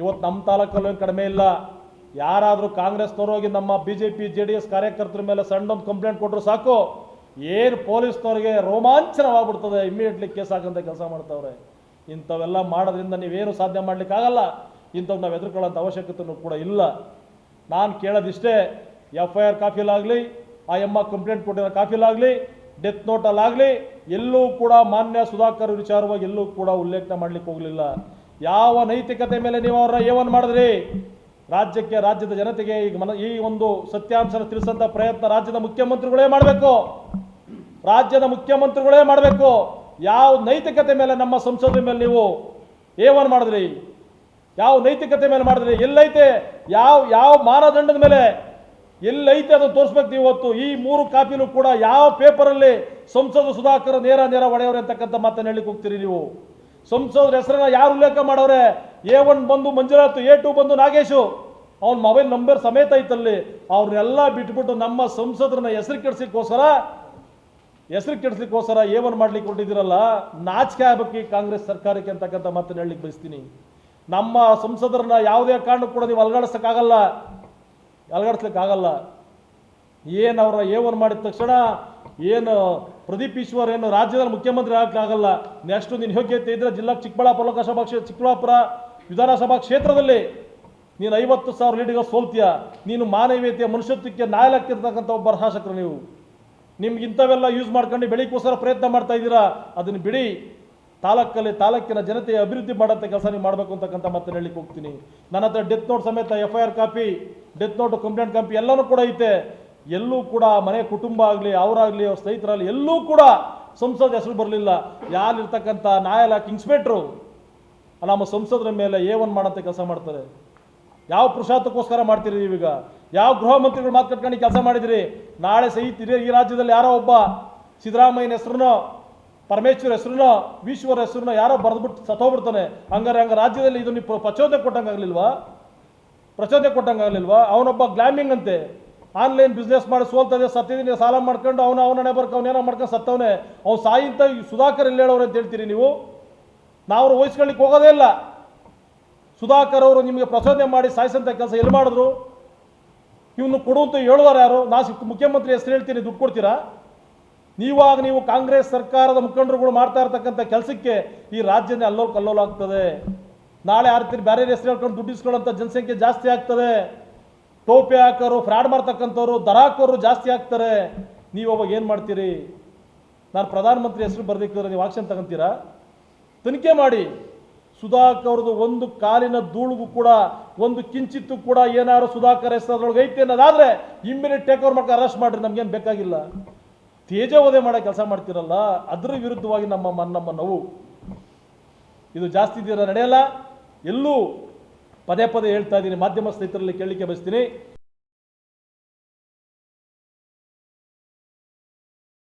ಇವತ್ತು ನಮ್ಮ ತಾಲೂಕಲ್ಲೂ ಕಡಿಮೆ ಇಲ್ಲ. ಯಾರಾದರೂ ಕಾಂಗ್ರೆಸ್ನವ್ರು ಹೋಗಿ ನಮ್ಮ B J P J D S ಕಾರ್ಯಕರ್ತರ ಮೇಲೆ ಸಣ್ಣೊಂದು ಕಂಪ್ಲೇಂಟ್ ಕೊಟ್ಟರು ಸಾಕು. ಏನು ಪೊಲೀಸ್ನವ್ರಿಗೆ ರೋಮಾಂಚನವಾಗ್ಬಿಡ್ತದೆ ಇಮ್ಮಿಡಿಯೇಟ್ಲಿ ಕೇಸ್ ಹಾಕಂತ ಕೆಲಸ ಮಾಡ್ತವ್ರೆ. ಇಂಥವೆಲ್ಲ ಮಾಡೋದ್ರಿಂದ ನೀವೇನು ಸಾಧ್ಯ ಮಾಡಲಿಕ್ಕಾಗಲ್ಲ ಇಂಥವು ನಾವು ಎದುರುಕೊಳ್ಳೋಂಥ ಅವಶ್ಯಕತೆಯೂ ಕೂಡ ಇಲ್ಲ. ನಾನು ಕೇಳೋದಿಷ್ಟೇ ಎಫ್ ಐ ಆರ್ ಕಾಫಿಲಾಗಲಿ, ಆ ಎಮ್ಮ ಕಂಪ್ಲೇಂಟ್ ಕೊಟ್ಟಿರೋ ಕಾಫಿಲಾಗಲಿ ಡೆತ್ ನೋಟಲ್ಲಾಗಲಿ ಎಲ್ಲೂ ಕೂಡ ಮಾನ್ಯ ಸುಧಾಕರ್ ವಿಚಾರವಾಗಿ ಎಲ್ಲೂ ಕೂಡ ಉಲ್ಲೇಖ ಮಾಡ್ಲಿಕ್ಕೆ ಹೋಗಲಿಲ್ಲ. ಯಾವ ನೈತಿಕತೆ ಮೇಲೆ ನೀವು ಅವರ ಏವನ್ ಮಾಡಿದ್ರಿ? ರಾಜ್ಯಕ್ಕೆ, ರಾಜ್ಯದ ಜನತೆಗೆ ಈಗ ಮನ, ಈ ಒಂದು ಸತ್ಯಾಂಶನ ತಿಳಿಸಂತ ಪ್ರಯತ್ನ ರಾಜ್ಯದ ಮುಖ್ಯಮಂತ್ರಿಗಳೇ ಮಾಡಬೇಕು. ರಾಜ್ಯದ ಮುಖ್ಯಮಂತ್ರಿಗಳೇ ಮಾಡಬೇಕು. ಯಾವ ನೈತಿಕತೆ ಮೇಲೆ ನಮ್ಮ ಸಂಸದ ಮೇಲೆ ನೀವು ಏವನ್ ಮಾಡಿದ್ರಿ? ಯಾವ ನೈತಿಕತೆ ಮೇಲೆ ಮಾಡಿದ್ರಿ? ಎಲ್ಲೈತೆ? ಯಾವ ಯಾವ ಮಾನದಂಡದ ಮೇಲೆ? ಎಲ್ಲೈತೆ ಅದು ತೋರಿಸ್ಬೇಕು ನೀವು ಇವತ್ತು. ಈ ಮೂರು ಕಾಪಿನೂ ಕೂಡ ಯಾವ ಪೇಪರಲ್ಲಿ ಸಂಸದ ಸುಧಾಕರ್ ನೇರ ನೇರ ಒಡೆಯವರು ಅಂತಕ್ಕಂಥ ಮಾತನ್ನು ಹೇಳಿಕ್ಕೆ ಹೋಗ್ತೀರಿ ನೀವು? ಸಂಸದರ ಹೆಸರನ್ನ ಯಾರು ಉಲ್ಲೇಖ ಮಾಡೋರೆ? ಎ ಒನ್ ಬಂದು ಮಂಜುನಾಥ್, ಎ ಟು ಬಂದು ನಾಗೇಶು. ಅವ್ನ ಮೊಬೈಲ್ ನಂಬರ್ ಸಮೇತ ಐತಲ್ಲಿ. ಅವ್ರನ್ನೆಲ್ಲ ಬಿಟ್ಬಿಟ್ಟು ನಮ್ಮ ಸಂಸದರನ್ನ ಹೆಸರು ಕೆಡಿಸ್ಲಿಕ್ಕೋಸ್ಕರ ಹೆಸರು ಕೆಡಿಸ್ಲಿಕ್ಕೋಸ್ಕರ ಏವನ್ ಮಾಡ್ಲಿಕ್ಕೆ ಕೊಟ್ಟಿದ್ದೀರಲ್ಲ ನಾಚಿಕೆ ಆಗ್ಬೇಕು ಕಾಂಗ್ರೆಸ್ ಸರ್ಕಾರಕ್ಕೆ ಅಂತಕ್ಕಂಥ ಮಾತನ್ನು ಹೇಳಲಿಕ್ಕೆ ಬಯಸ್ತೀನಿ. ನಮ್ಮ ಸಂಸದರನ್ನ ಯಾವುದೇ ಕಾರಣಕ್ಕೂ ಕೂಡ ನೀವು ಅಲಗಾಡಿಸೋಕ್ಕಾಗಲ್ಲ. ಅಲಗಾಡಿಸ್ಲಿಕ್ಕಾಗಲ್ಲ. ಏನು ಅವರ ಏವನ್ ಮಾಡಿದ ತಕ್ಷಣ, ಏನು ಪ್ರದೀಪ್ ಈಶ್ವರ್ ಏನು ರಾಜ್ಯದ ಮುಖ್ಯಮಂತ್ರಿ ಆಗಕ್ಕಾಗಲ್ಲ ನೆಕ್ಸ್ಟ್ ನಿನ್ನ ಯೋಗ್ಯತೆ ಇದ್ರೆ ಜಿಲ್ಲಾ ಚಿಕ್ಕಬಳ್ಳಾಪುರ ಲೋಕಸಭಾ ಕ್ಷೇತ್ರ ಚಿಕ್ಕಬಳ್ಳಾಪುರ ವಿಧಾನಸಭಾ ಕ್ಷೇತ್ರದಲ್ಲಿ ನೀನು ಐವತ್ತು ಸಾವಿರ ಲೀಡಿಗೆ ಸೋಲ್ತೀಯ. ನೀನು ಮಾನವೀಯತೆಯ ಮನುಷ್ಯತ್ವಕ್ಕೆ ನಾಯಲಾಗ್ತಿರ್ತಕ್ಕಂಥ ಒಬ್ಬ ಶಾಸಕರು ನೀವು. ನಿಮ್ಗೆ ಇಂಥವೆಲ್ಲ ಯೂಸ್ ಮಾಡ್ಕೊಂಡು ಬೆಳಿಗ್ಗೋಸ್ಕರ ಪ್ರಯತ್ನ ಮಾಡ್ತಾ ಇದ್ದೀರಾ? ಅದನ್ನು ಬಿಡಿ. ತಾಲೂಕಲ್ಲಿ ತಾಲೂಕಿನ ಜನತೆಯ ಅಭಿವೃದ್ಧಿ ಮಾಡೋಂಥ ಕೆಲಸ ನೀವು ಮಾಡಬೇಕು ಅಂತಕ್ಕಂಥ ಮತ್ತೆ ಹೇಳಲಿಕ್ಕೆ ಹೋಗ್ತೀನಿ. ನನ್ನ ಹತ್ರ ಡೆತ್ ನೋಟ್ ಸಮೇತ F I R copy death note complaint copy ಎಲ್ಲನೂ ಕೂಡ ಐತೆ. ಎಲ್ಲೂ ಕೂಡ ಮನೆ ಕುಟುಂಬ ಆಗಲಿ, ಅವರಾಗಲಿ, ಅವ್ರ ಸ್ನೇಹಿತರಾಗಲಿ, ಎಲ್ಲೂ ಕೂಡ ಸಂಸದ ಹೆಸರು ಬರಲಿಲ್ಲ. ಯಾರಿರ್ತಕ್ಕಂಥ ನ್ಯಾಯಾಲಯ ಇನ್ಸ್ಪೆಕ್ಟ್ರು ನಮ್ಮ ಸಂಸದರ ಮೇಲೆ ಏ ಒನ್ ಮಾಡೋಂಥ ಕೆಲಸ ಮಾಡ್ತಾರೆ. ಯಾವ ಪುರುಷಾರ್ಥಕ್ಕೋಸ್ಕರ ಮಾಡ್ತೀರಿ ಈಗ ಯಾವ ಗೃಹ ಮಂತ್ರಿಗಳು ಮಾತು ಕಟ್ಕೊಂಡು ಕೆಲಸ ಮಾಡಿದಿರಿ? ನಾಳೆ ಸಹಿತ ಈ ರಾಜ್ಯದಲ್ಲಿ ಯಾರೋ ಒಬ್ಬ ಸಿದ್ದರಾಮಯ್ಯನ ಹೆಸರನ್ನೋ ಪರಮೇಶ್ವರ ಹೆಸರನ್ನೋ ಈಶ್ವರ ಹೆಸ್ರನ್ನ ಯಾರೋ ಬರೆದ್ಬಿಟ್ಟು ಸತ್ತೋಗ್ಬಿಡ್ತಾನೆ. ಹಂಗಾರೆ ಹಂಗ ರಾಜ್ಯದಲ್ಲಿ ಇದು ನೀವು ಪ್ರಚೋದನೆ ಕೊಟ್ಟಂಗಾಗಲಿಲ್ವಾ? ಪ್ರಚೋದನೆ ಕೊಟ್ಟಂಗಾಗಲಿಲ್ವಾ? ಅವನೊಬ್ಬ ಗ್ಲಾಮಿಂಗ್ ಅಂತೆ. ಆನ್ಲೈನ್ ಬಿಸ್ನೆಸ್ ಮಾಡಿ ಸೋಲ್ತದೆ ಸತ್ತಿದ್ದೀನಿ ಸಾಲ ಮಾಡ್ಕೊಂಡು ಅವನು ಅವನ ಬರ್ಕ ಅವನೇನೋ ಮಾಡ್ಕೊಂಡು ಸತ್ತವನೇ. ಅವ್ನು ಸಾಯಿಂತ ಸುಧಾಕರ್ ಎಲ್ಲಿ ಹೇಳೋರು ಅಂತ ಹೇಳ್ತೀರಿ ನೀವು? ನಾವು ವಹಿಸ್ಕೊಳ್ಳಿಕ್ಕೆ ಹೋಗೋದೇ ಇಲ್ಲ. ಸುಧಾಕರ್ ಅವರು ನಿಮಗೆ ಪ್ರಚೋದನೆ ಮಾಡಿ ಸಾಯಿಸಂತ ಕೆಲಸ ಎಲ್ಲಿ ಮಾಡಿದ್ರು? ಇವನು ಕೊಡು ಅಂತ ಹೇಳುವಾರ ಯಾರು? ನಾ ಮುಖ್ಯಮಂತ್ರಿ ಹೆಸರು ಹೇಳ್ತೀನಿ, ದುಡ್ಡು ಕೊಡ್ತೀರಾ? ನೀವಾಗ ನೀವು ಕಾಂಗ್ರೆಸ್ ಸರ್ಕಾರದ ಮುಖಂಡರುಗಳು ಮಾಡ್ತಾ ಇರ್ತಕ್ಕಂಥ ಕೆಲಸಕ್ಕೆ ಈ ರಾಜ್ಯನೇ ಅಲ್ಲೋ ಕಲ್ಲೋಲಾಗ್ತದೆ ನಾಳೆ ಆರ್ತೀರಿ ಬೇರೆ ಹೆಸರು ಹೇಳ್ಕೊಂಡು ದುಡ್ಡಿಸ್ಕೊಳ್ಳೋಂಥ ಜನಸಂಖ್ಯೆ ಜಾಸ್ತಿ ಆಗ್ತದೆ. ಟೋಪಿ ಹಾಕೋರು ಫ್ರಾಡ್ ಮಾಡ್ತಕ್ಕಂಥವ್ರು ದರಾಕೋರು ಜಾಸ್ತಿ ಆಗ್ತಾರೆ. ನೀವು ಅವಾಗ ಏನು ಮಾಡ್ತೀರಿ? ನಾನು ಪ್ರಧಾನಮಂತ್ರಿ ಹೆಸರು ಬರ್ದಿಕ್ಕಿದ್ರೆ ನೀವು ಆಕ್ಷನ್ ತಗೊಂತೀರಾ? ತನಿಖೆ ಮಾಡಿ. ಸುಧಾಕರ್ ಅವ್ರದ್ದು ಒಂದು ಕಾಲಿನ ಧೂಳಿಗೂ ಕೂಡ, ಒಂದು ಕಿಂಚಿತ್ತು ಕೂಡ ಏನಾದ್ರು ಸುಧಾಕರ್ ಹೆಸರೊಳಗೆ ಐತೆ ಅನ್ನೋದಾದ್ರೆ ಇಮ್ಮಿಡಿಯೇಟ್ ಟೇಕ್ ಓವರ್ ಮಾಡ್ಕೊಂಡು ಅರೆಸ್ಟ್ ಮಾಡ್ರಿ ನಮಗೇನು ಬೇಕಾಗಿಲ್ಲ. ತೇಜವಧೆ ಮಾಡೋ ಕೆಲಸ ಮಾಡ್ತಿರಲ್ಲ, ಅದ್ರ ವಿರುದ್ಧವಾಗಿ ನಮ್ಮ ನಮ್ಮ ನೋವು. ಇದು ಜಾಸ್ತಿ ದಿನ ನಡೆಯಲ್ಲ, ಎಲ್ಲೂ ಪದೇ ಪದೇ ಹೇಳ್ತಾ ಇದ್ದೀನಿ ಮಾಧ್ಯಮ ಸ್ನೇಹಿತರಲ್ಲಿ ಕೇಳಲಿಕ್ಕೆ ಬಯಸ್ತೀನಿ.